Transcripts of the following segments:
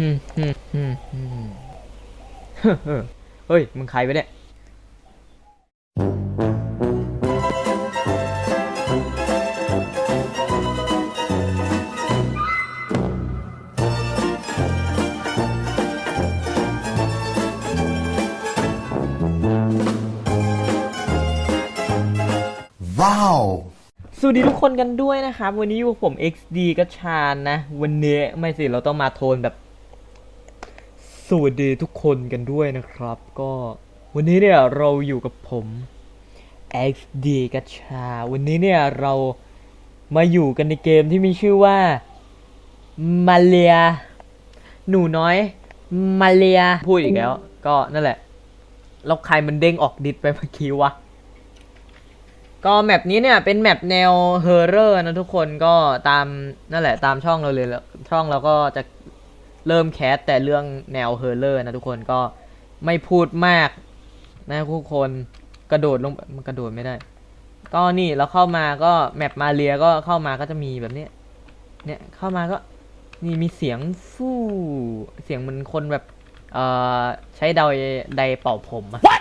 ฮึมฮึมฮึมฮึมเฮ้ย มึงใครวะเนี่ย Wow! สวัสดีทุกคนกันด้วยนะครับ วันนี้อยู่กับผม XD กัชชานนะ วันนี้ไม่สิ เราต้องมาโทนแบบ สวัสดีทุกคนกันด้วยนะครับ ก็วันนี้เนี่ยเราอยู่กับผม XD กัชชา วันนี้เนี่ยเรามาอยู่กันในเกมที่มีชื่อว่ามาเลีย หนูน้อยมาเลีย พูดอีกแล้ว ก็นั่นแหละ แล้วใครมันเด้งออกดิสไปเมื่อกี้วะ ก็แมปนี้เนี่ยเป็นแมปแนวเฮอร์เรอร์นะทุกคนก็ตามนั่นแหละตามช่องเราเลยแล้วช่องเราก็จะ เริ่มแคสแต่เรื่องแนวเฮอร์เรอร์นะทุกคนก็ไม่พูดมากนะทุกคนกระโดดลงมันกระโดดไม่ได้ ก็นี่เราเข้ามาก็แมปมาเรียก็เข้ามาก็จะมีแบบนี้เนี่ยเข้ามาก็นี่มีเสียงฟู่เสียงเหมันคนแบบเอ่อใช้ไดไดเป่าผมอะ What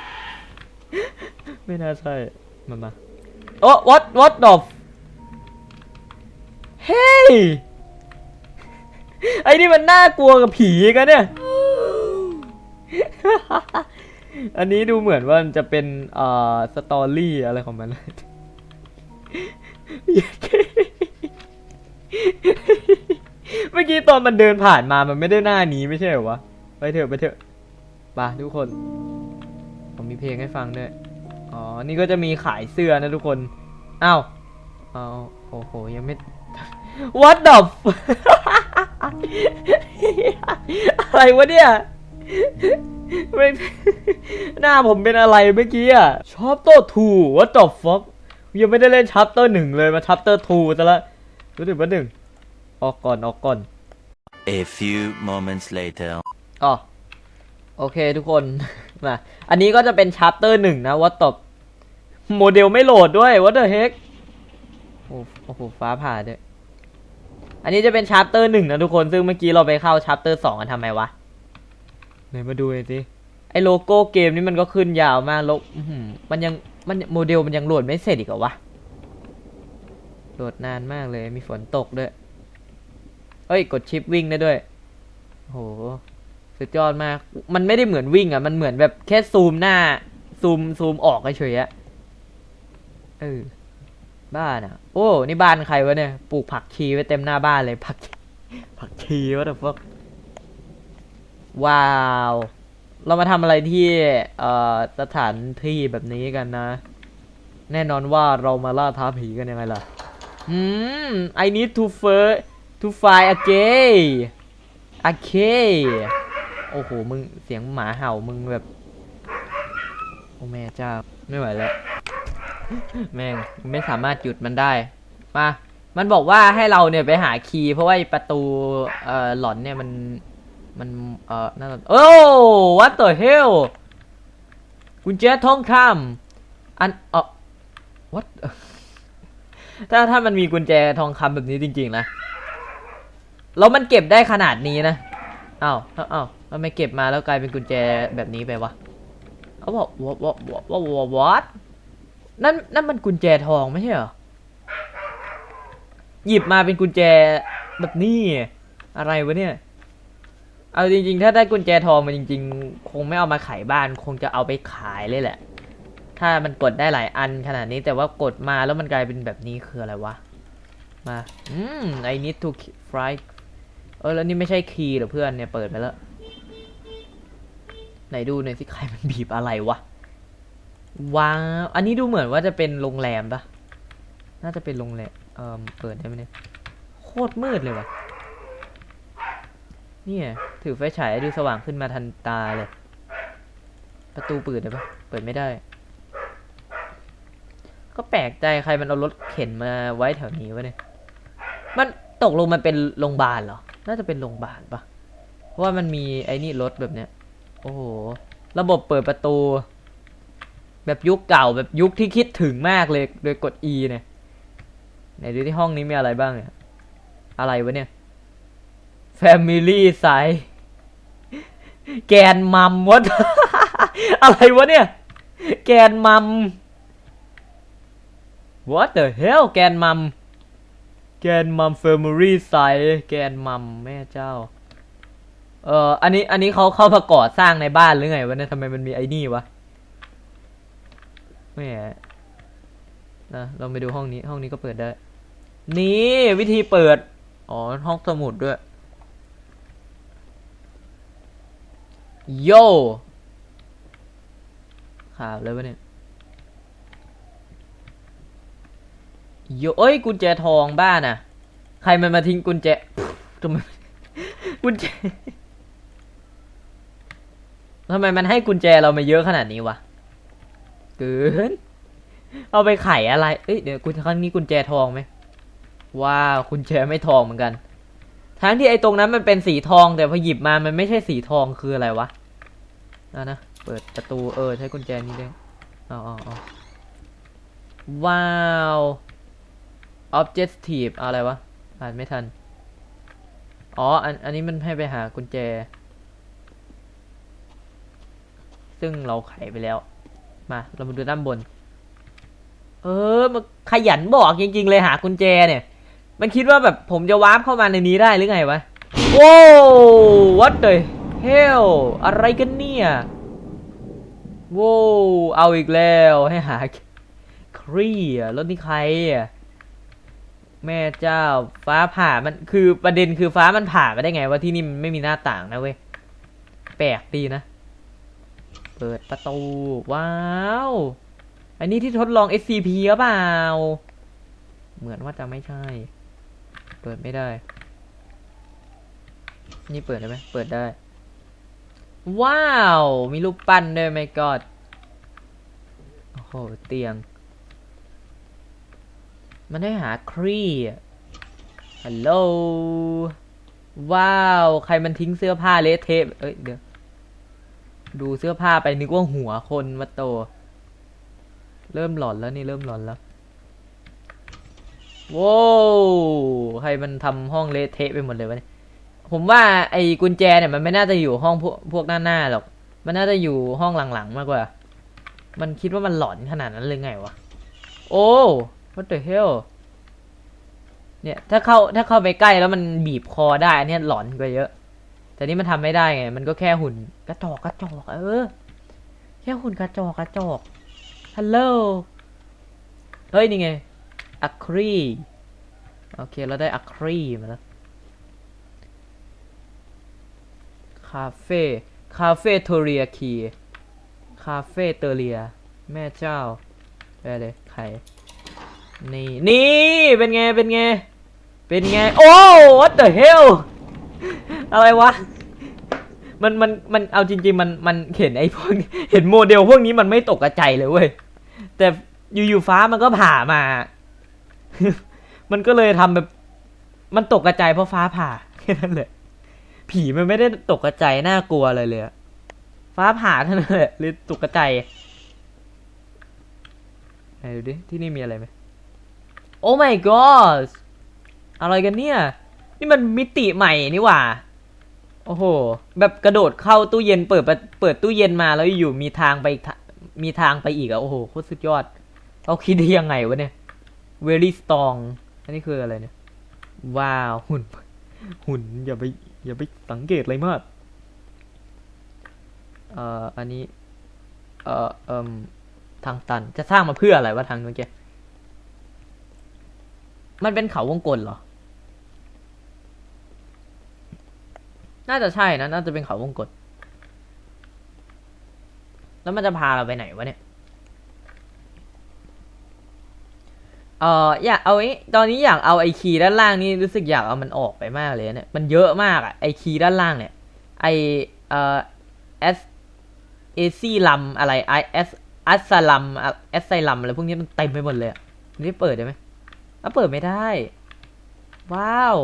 ไม่น่าใช่มันมาโอ้ what what the f- เฮ้ ไอ้นี่มันน่ากลัวกับผีกันเนี่ย อันนี้ดูเหมือนว่าจะเป็นอ่อสตอรี่อะไรของมันเมื่อกี้ตอนมันเดินผ่านมามันไม่ได้หน้านี้ไม่ใช่เหรอวะ ไปเถอะไปเถอะไปทุกคน ผมมีเพลงให้ฟังด้วย อ๋อ นี่ก็จะมีขายเสื้อนะทุกคน อ้าว อ้าว โอ้โห ยังไม่ What the อะไรวะเนี่ยไม่หน้าผมเป็นอะไรเมื่อกี้อะชัปเตอร์ทู What the fuck ยังไม่ได้เล่นชัปเตอร์หนึ่งเลยมาชัปเตอร์ทูซะละรู้สึกว่าหนึ่งออกก่อนออกก่อน A few moments later. อ๋อโอเคทุกคนมาอันนี้ก็จะเป็นชาร์เตอร์หนึ่งนะว่าตบโมเดลไม่โหลดด้วย what the heck โอ้โอ้โหฟ้าผ่าด้วย อันนี้จะเป็นชาร์เตอร์หนึ่งนะทุกคน ซึ่งเมื่อกี้เราไปเข้าชาร์เตอร์สองกันทำไมวะ ไหนมาดูหน่อยสิไอโลโก้เกมนี้มันก็ขึ้นยาวมากแล้วอื้อหือมันยังมันโมเดลมันยังโหลดไม่เสร็จอีกเหรอวะ โหลดนานมากเลย มีฝนตกด้วย เอ้ย กดชิปวิ่งได้ด้วย โห สุดยอดมาก มันไม่ได้เหมือนวิ่งอะ มันเหมือนแบบแค่ซูมหน้า ซูมซูมออกเฉยๆอะเออ บ้านอะ โอ้ นี่บ้านใครวะเนี่ย ปลูกผักชีไว้เต็มหน้าบ้านเลย ผัก ผักชีวะเดฟักว้าว เรามาทำอะไรที่ เอ่อ สถานที่แบบนี้กันนะ แน่นอนว่าเรามาล่าท้าผีกันยังไงล่ะ อืม I need to first to find a gay โอเค โอ้โห มึง เสียงหมาเห่ามึงแบบ โอ้แม่เจ้า ไม่ไหวแล้ว แม่งไม่สามารถหยุดมันได้ มา มันบอกว่าให้เราเนี่ยไปหาคีย์เพราะว่าประตูเอ่อหลอนเนี่ยมันมันเอ่อน่าจะโอ้ what the hell กุญแจทองคำอันเอ่อ what ถ้าถ้ามันมีกุญแจทองคำแบบนี้จริง ๆ นะแล้วมันเก็บได้ขนาดนี้นะอ้าวอ้าวอ้าวทำไมเก็บมาแล้วกลายเป็นกุญแจแบบนี้ไปวะเขาบอกวอวอวอวอวอต นั่นนั่นมันกุญแจทองไม่ใช่เหรอ หยิบมาเป็นกุญแจแบบนี้อะไรวะเนี่ย เอาจริง ๆ ถ้าได้กุญแจทองมาจริง ๆ คงไม่เอามาขายบ้าน คงจะเอาไปขายเลยแหละ ถ้ามันกดได้หลายอันขนาดนี้แต่ว่ากดมาแล้วมันกลายเป็นแบบนี้คืออะไรวะ มา อืม I need to fry เออแล้วนี่ไม่ใช่คีย์หรอเพื่อนเนี่ยเปิดไปแล้ว ไหนดูหน่อยสิใครมันบีบอะไรวะ ว้าว อันนี้ดูเหมือนว่าจะเป็นโรงแรมปะน่าจะเป็นโรงแรม เอ่อ เปิดได้ไหมเนี่ย โคตรมืดเลยวะเนี่ย ถือไฟฉายดูสว่างขึ้นมาทันตาเลย ประตูเปิดได้ปะเปิดไม่ได้ ก็แปลกใจใครมันเอารถเข็นมาไว้แถวนี้วะเนี่ย มันตกลงมันเป็นโรงพยาบาลเหรอ น่าจะเป็นโรงพยาบาลปะเพราะว่ามันมีไอ้นี่รถแบบเนี้ย โอ้โห ระบบเปิดประตู แบบยุคเก่าแบบยุคที่คิดถึงมากเลยโดยกด E เนี่ยไหนดูที่ห้องนี้มีอะไรบ้างเนี่ยอะไรวะเนี่ย Family Size แกนมัมวะอะไรวะเนี่ย แกนมัม What the hell แกนมัม แกนมัมเฟอร์มูรี่ไซแกนมัมแม่เจ้า เอ่ออันนี้อันนี้เขาเข้ามาก่อสร้างในบ้านหรือไงวะเนี่ยทำไมมันมีไอ้นี่วะ แหม่นะลองไปดูห้องนี้ห้องนี้ก็เปิดได้ นี่วิธีเปิด อ๋อ ห้องสมุดด้วย โยข่าวเลยวะเนี่ยโยเอ้ยกุญแจทองบ้านอะ ใครมันมาทิ้งกุญแจทำไมกุญแจทำไมมันให้กุญแจเรามาเยอะขนาดนี้วะ เกิน เอาไปไขอะไร เอ้ยเดี๋ยวกุญครั้งนี้กุญแจทองไหมว้าวกุญแจไม่ทองเหมือนกัน ทั้งที่ไอ้ตรงนั้นมันเป็นสีทอง แต่พอหยิบมามันไม่ใช่สีทองคืออะไรวะนะนะเปิดประตูเออใช้กุญแจนี้ด้วยอ๋ออ๋ออ๋อว้าว objective อะไรวะอ่านไม่ทัน อ๋อ อัน อันนี้มันให้ไปหากุญแจ ซึ่งเราไขไปแล้ว มาเรามาดูด้านบน เออมันขยันบอกจริง ๆ เลยหากุญแจเนี่ย มันคิดว่าแบบผมจะวาร์ปเข้ามาในนี้ได้หรือไงวะโว้ what the hell อะไรกันเนี่ยโว้เอาอีกแล้วให้หาครีรถนี่ใครอะแม่เจ้าฟ้าผ่ามันคือประเด็นคือฟ้ามันผ่ามาได้ไงว่าที่นี่มันไม่มีหน้าต่างนะเว้ยแปลกดีนะ เปิดประตู ว้าว อันนี้ที่ทดลอง SCP หรือเปล่า เหมือนว่าจะไม่ใช่ เปิดไม่ได้ นี่เปิดได้ไหมเปิดได้ ว้าว มีรูปปั้นด้วยไหมกอดโอ้โห เตียง มันได้หาครีฮัลโหล ว้าว ใครมันทิ้งเสื้อผ้าเละเทะเอ้ย เดี๋ยว ดูเสื้อผ้าไปนึกว่าหัวคนมาโต เริ่มหลอนแล้วนี่เริ่มหลอนแล้วโว้ใครมันทำห้องเละเทะไปหมดเลยวะเนี่ยผมว่าไอ้กุญแจเนี่ยมันไม่น่าจะอยู่ห้องพวกพวกหน้าๆหรอก มันน่าจะอยู่ห้องหลังๆมากกว่า มันคิดว่ามันหลอนขนาดนั้นเลยไงวะ โอ้ what the hell เนี่ยถ้าเข้าถ้าเข้าไปใกล้แล้วมันบีบคอได้อันนี้หลอนกว่าเยอะ แต่นี่มันทำไม่ได้ไง มันก็แค่หุ่นกระจอกกระจอกเออ แค่หุ่นกระจอกกระจอกฮัลโหลเฮ้ยนี่ไงอะครีโอเคเราได้อะครีมาแล้วคาเฟ่คาเฟ่โทเรียคีคาเฟ่เตอเรีย แม่เจ้าไปเลยใครนี่ นี่ เป็นไง เป็นไง เป็นไง โอ้ what the hell อะไรวะ มันมันมันเอาจริง ๆ มันมันเห็นไอ้พวกเห็นโมเดลพวกนี้มันไม่ตกใจเลยเว้ยแต่อยู่ๆฟ้ามันก็ผ่ามา มันก็เลยทำแบบ มันตกกระจเพราะฟ้าผ่าแค่นั้นเลยผีมันไม่ได้ตกกระจน่ากลัวอะไรเลยฟ้าผ่าเท่านั้นแหละเลยตกกระจไหนดูดิที่นี่มีอะไรไหมโอ้ my god อะไรกันเนี่ย นี่มันมิติใหม่นี่หว่า โอ้โห แบบกระโดดเข้าตู้เย็นเปิดเปิดตู้เย็นมาแล้วอยู่มีทางไปมีทางไปอีกอะโอ้โหโคตรสุดยอดเขาคิดได้ยังไงวะเนี่ย very strong อันนี้คืออะไรเนี่ย ว้าวหุ่น หุ่นอย่าไปอย่าไปสังเกตอะไรมาก เอ่ออันนี้ เอ่อเอ่มทางตันจะสร้างมาเพื่ออะไรวะทางเมื่อกี้มันเป็นเขาวงกลเหรอ น่าจะใช่นะ น่าจะเป็นเขาวงกลแล้วมันจะพาเราไปไหนวะเนี่ย เอออยากเอาไอ้ตอนนี้อยากเอาไอคีด้านล่างนี่รู้สึกอยากเอามันออกไปมากเลยเนี่ย มันเยอะมากอะไอคีด้านล่างเนี่ย ไอเอ่อ S A C ลัมอะไร I S อัสลัมเอสไซลัมอะไรพวกนี้มันเต็มไปหมดเลยอะนี่เปิดได้ไหมอะเปิดไม่ได้ ว้าว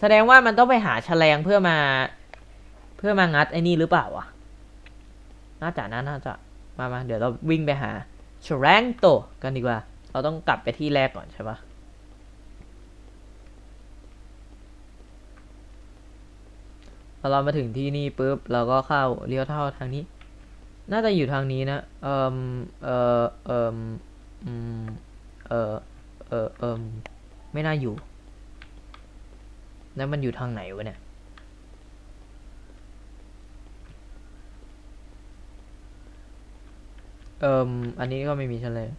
แสดงว่ามันต้องไปหาแฉลงเพื่อมา เพื่อมางัดไอ้นี่หรือเปล่าวะน่าจะนะน่าจะมามาเดี๋ยวเราวิ่งไปหาแฉลงโตกันดีกว่า เราต้องกลับไปที่แรกก่อนใช่ปะพอเรามาถึงที่นี่ปุ๊บเราก็เข้าเลี้ยวเท่าทางนี้ น่าจะอยู่ทางนี้นะ เอ่มเอ่อเอ่มอืมเอ่อเอ่อเอ่มไม่น่าอยู่ แล้วมันอยู่ทางไหนวะเนี่ย เอ่มอันนี้ก็ไม่มีแฉลง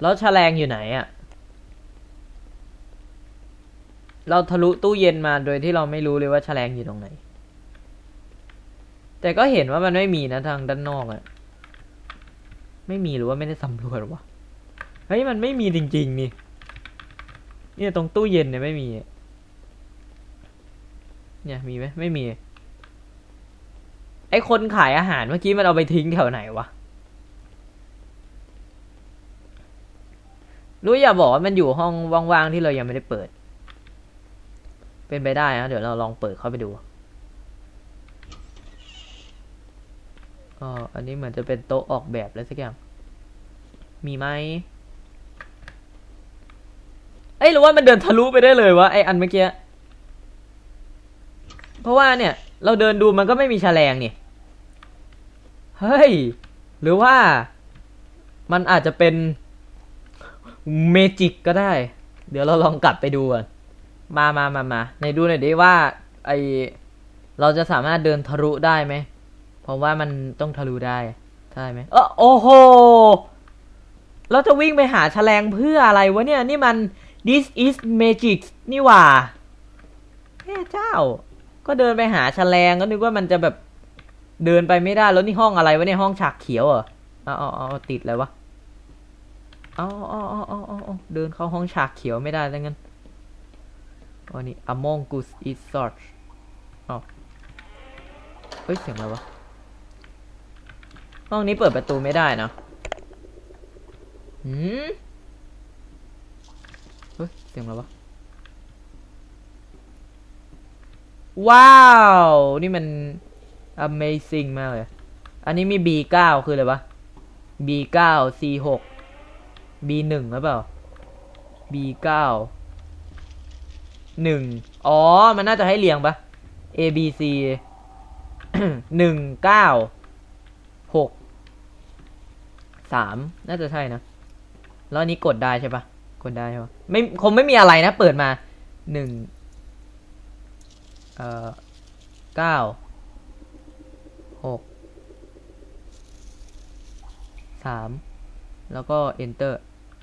แล้วแฉลงอยู่ไหนอะเราทะลุตู้เย็นมาโดยที่เราไม่รู้เลยว่าแฉลงอยู่ตรงไหน แต่ก็เห็นว่ามันไม่มีนะทางด้านนอกอะไม่มีหรือว่าไม่ได้สำรวจวะ เฮ้ยมันไม่มีจริง ๆ นี่ เนี่ยตรงตู้เย็นเนี่ยไม่มี เนี่ยมีไหมไม่มี ไอคนขายอาหารเมื่อกี้มันเอาไปทิ้งแถวไหนวะรู้อย่าบอกว่ามันอยู่ห้องว่างๆที่เรายังไม่ได้เปิด เป็นไปได้นะเดี๋ยวเราลองเปิดเข้าไปดูอ๋ออันนี้เหมือนจะเป็นโต๊ะออกแบบอะไรสักอย่าง มีไหมเอ้ยหรือว่ามันเดินทะลุไปได้เลยวะไออันเมื่อกี้ เพราะว่าเนี่ย เราเดินดูมันก็ไม่มีแฉลงนี่ เฮ้ย หรือว่ามันอาจจะเป็นเมจิกก็ได้ เดี๋ยวเราลองกลับไปดูก่อนมามามามาในดูหน่อยดิว่าไอเราจะสามารถเดินทะลุได้ไหม เพราะว่ามันต้องทะลุได้ ใช่ไหมเออโอ้โห เราจะวิ่งไปหาแฉลงเพื่ออะไรวะเนี่ย นี่มัน this is magic นี่หว่าแม่เจ้า ก็เดินไปหาแฉลงก็นึกว่ามันจะแบบเดินไปไม่ได้แล้วนี่ห้องอะไรวะเนี่ยห้องฉากเขียวเหรอเอาเอาเอาเอติดอะไรวะอาเอาเอาเอาเอาเอาเดินเข้าห้องฉากเขียวไม่ได้แล้วงั้นอันนี้ Among Us is search เอาเฮ้ยเสียงอะไรวะห้องนี้เปิดประตูไม่ได้นะหืมเฮ้ยเสียงอะไรวะ ว้าว นี่มัน amazing มากเลย อันนี้มี B9 คืออะไรวะ B9 C6 B1 หรือเปล่า B9 หนึ่งอ๋อ มันน่าจะให้เรียงปะ A B C หนึ่งเก้าหกสามน่าจะใช่นะ แล้วอันนี้กดได้ใช่ปะกดได้ใช่ปะไม่คงไม่มีอะไรนะ เปิดมาหนึ่ง เอ่อเก้าหกสามแล้วก็ enter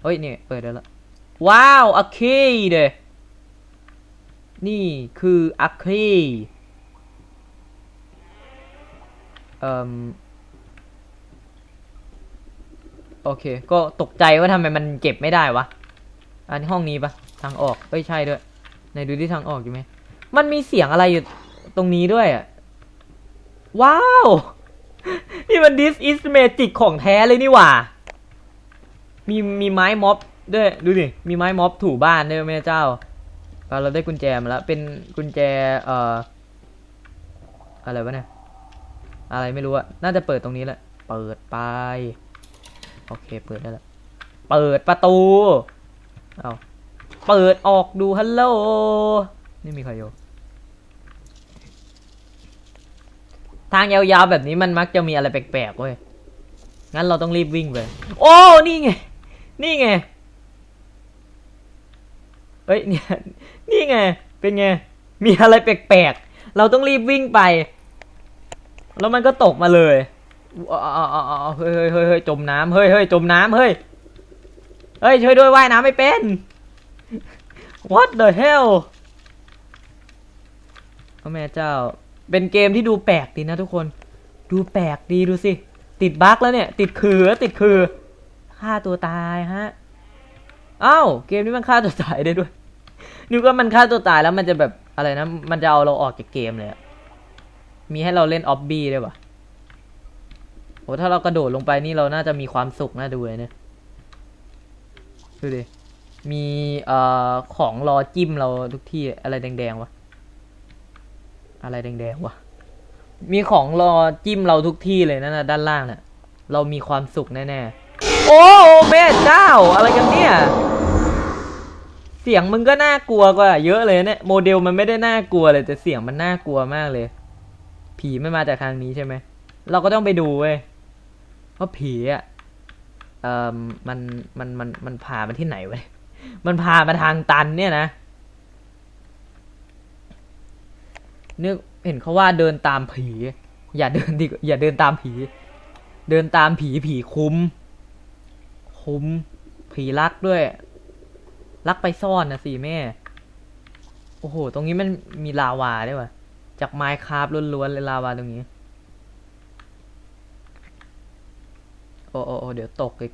เฮ้ยเนี่ยเปิดได้แล้วว้าวอะคีเดนี่คืออะคีเอ่มโอเค ก็ตกใจว่าทำไมมันเก็บไม่ได้วะ อันห้องนี้ปะทางออกเอ้ยใช่ด้วย ไหนดูที่ทางออกอยู่ไหม มันมีเสียงอะไรอยู่ตรงนี้ด้วยอะว้าว นี่มัน this is magic ของแท้เลยนี่หว่า มีมีไม้ม็อบด้วยดูดิ มีไม้ม็อบถูบ้านด้วยแม่เจ้าเอาเราได้กุญแจมาแล้ว เป็นกุญแจเอ่ออะไรวะเนี่ย อะไรไม่รู้อะน่าจะเปิดตรงนี้แหละ เปิดไป โอเค เปิดได้แล้ว เปิดประตู เอาเปิดออกดูฮัลโหล นี่มีใครอยู่ ทางยาวๆแบบนี้มันมักจะมีอะไรแปลกๆเว้ย งั้นเราต้องรีบวิ่งไป โอ้ นี่ไง นี่ไงเอ้ย เนี่ย นี่ไง เป็นไง มีอะไรแปลกๆ เราต้องรีบวิ่งไป แล้วมันก็ตกมาเลยอ๋อเฮ้ยเฮ้ยเฮ้ยเฮ้ยจมน้ำเฮ้ยเฮ้ยจมน้ำเฮ้ย เฮ้ยช่วยด้วยว่ายน้ำไม่เป็น What the hell ระแม่เจ้า เป็นเกมที่ดูแปลกดีนะทุกคน ดูแปลกดีดูสิ ติดบั๊กแล้วเนี่ย ติดคือติดคือฆ่าตัวตายฮะอ้าวเกมนี้มันฆ่าตัวตายได้ด้วยนึกว่ามันฆ่าตัวตายแล้วมันจะแบบอะไรนะ มันจะเอาเราออกจากเกมเลยมีให้เราเล่นออบบี้ด้วยวะโหถ้าเรากระโดดลงไปนี่เราน่าจะมีความสุขน่าดูเลยเนี่ยดูดิมีเอ่อของรอจิ้มเราทุกที่อะไรแดงๆวะ อะไรแดงๆวะ มีของรอจิ้มเราทุกที่เลยนั่นนะด้านล่างน่ะ เรามีความสุขแน่ๆ โอ้แม่เจ้า อะไรกันเนี่ย เสียงมึงก็น่ากลัวกว่า เยอะเลยเนี่ยโมเดลมันไม่ได้น่ากลัวเลยแต่เสียงมันน่ากลัวมากเลย ผีไม่มาจากทางนี้ใช่ไหม เราก็ต้องไปดูเว้ยว่าผีอะเอ่อมันมันมันมันพามาที่ไหนเว้ยมันพามาทางตันเนี่ยนะ นึกเห็นเขาว่าเดินตามผี อย่าเดินดิอย่าเดินตามผี เดินตามผีผีคุ้ม คุ้ม ผีรักด้วย รักไปซ่อนนะสิแม่ โอ้โห ตรงนี้มันมีลาวาด้วยวะจากไมค์คราฟล้วนๆเลยลาวาตรงนี้โอ้โอ้โอ้เดี๋ยวตกอีก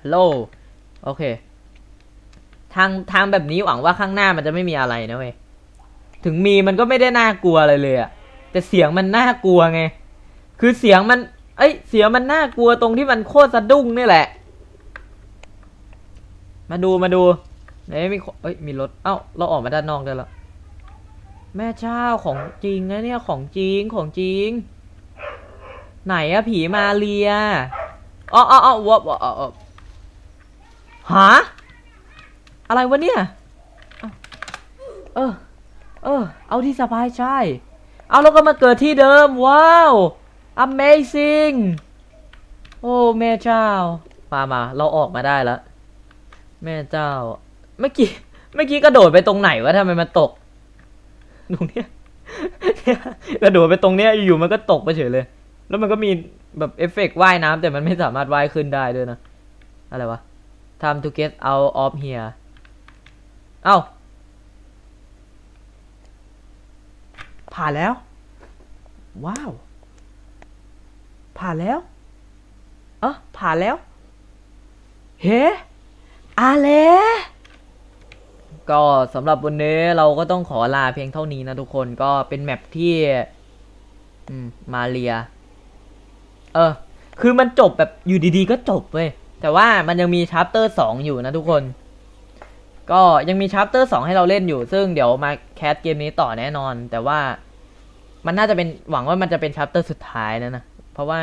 ฮัลโหลโอเค ทางทางแบบนี้หวังว่าข้างหน้ามันจะไม่มีอะไรนะเว้ยถึงมีมันก็ไม่ได้น่ากลัวอะไรเลยอะแต่เสียงมันน่ากลัวไง คือเสียงมัน เอ้ย เสียงมันน่ากลัวตรงที่มันโคตรสะดุ้งนี่แหละ มาดูมาดูไหนมีเอ้ยมีรถ เอ้าเราออกมาด้านนอกได้แล้วแม่เจ้าของจริงนะเนี่ยของจริงของจริง ไหนอะผีมาเรียอ๋ออ๋ออ๋อวบอ๋ออ๋อหา อะไรวะเนี่ย เออ เออ เอาที่สบายใจ เอาแล้วก็มาเกิดที่เดิม ว้าว amazing โอ้แม่เจ้า มามา เราออกมาได้แล้ว แม่เจ้า เมื่อกี้ เมื่อกี้กระโดดไปตรงไหนวะทำไมมันตก ตรงเนี้ยกระโดดไปตรงเนี้ยอยู่มันก็ตกไปเฉยเลย แล้วมันก็มีแบบเอฟเฟกต์ว่ายน้ำแต่มันไม่สามารถว่ายขึ้นได้ด้วยนะ อะไรวะ time to get out of here เอ้า ผ่านแล้ว ว้าว ผ่านแล้ว เออผ่านแล้ว เฮ้อาเลก็สำหรับวันนี้เราก็ต้องขอลาเพียงเท่านี้นะทุกคนก็เป็นแมปที่มาเรีย เออ คือมันจบแบบอยู่ดีๆก็จบเว้ย แต่ว่ามันยังมีช a ปเตอร์สองอยู่นะทุกคน ก็ยังมีช a ปเตอร์สองให้เราเล่นอยู่ ซึ่งเดี๋ยวมาแคสเกมนี้ต่อแน่นอน แต่ว่ามันน่าจะเป็นหวังว่ามันจะเป็นช a ปเตอร์สุดท้ายแล้วนะ เพราะว่า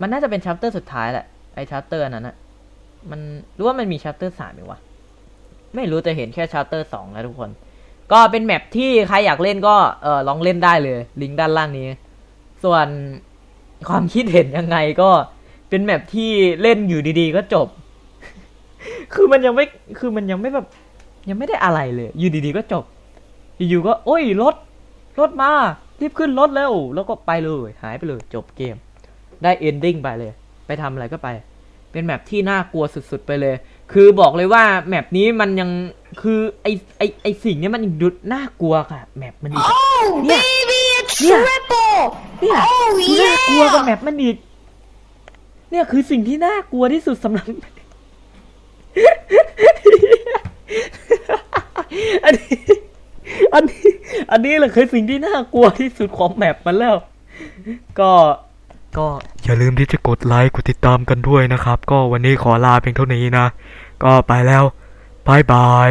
มันน่าจะเป็นช a ปเตอร์สุดท้ายแหละไอช a ปเตอร์นั้นนะมันรู้ว่ามันมีช a ปเตอร์สามอีกวะไม่รู้แต่เห็นแค่ช a ปเตอร์สองนะทุกคน ก็เป็นแมปที่ใครอยากเล่นก็เออลองเล่นได้เลย ลิงก์ด้านล่างนี้ ส่วนความคิดเห็นยังไงก็เป็นแมปที่เล่นอยู่ดีๆ ก็จบ คือมันยังไม่คือมันยังไม่แบบ ยังไม่ได้อะไรเลย อยู่ดีๆก็จบ อยู่ๆก็โอ้ยรถรถมารีบขึ้นรถแล้ว แล้วก็ไปเลยหายไปเลย จบเกม ได้เอนดิ้งไปเลย ไปทำอะไรก็ไป เป็นแมปที่น่ากลัวสุดๆไปเลย คือบอกเลยว่าแมปนี้มันยังคือไอไอไอสิ่งเนี้ยมันยังดุน่ากลัวค่ะแมปมันอีก Oh, Yeah. baby, it's Yeah. triple. เนี่ย Oh, คือน่ากลัวกับ yeah. แมปมันอีกเนี่ยคือสิ่งที่น่ากลัวที่สุดสำหรับ อันนี้อันนี้อันนี้แหละคือสิ่งที่น่ากลัวที่สุดของแมปมันแล้ว ก็ก็อย่าลืมที่จะกดไลค์กดติดตามกันด้วยนะครับ ก็วันนี้ขอลาเพียงเท่านี้นะ ก็ไปแล้วบายบาย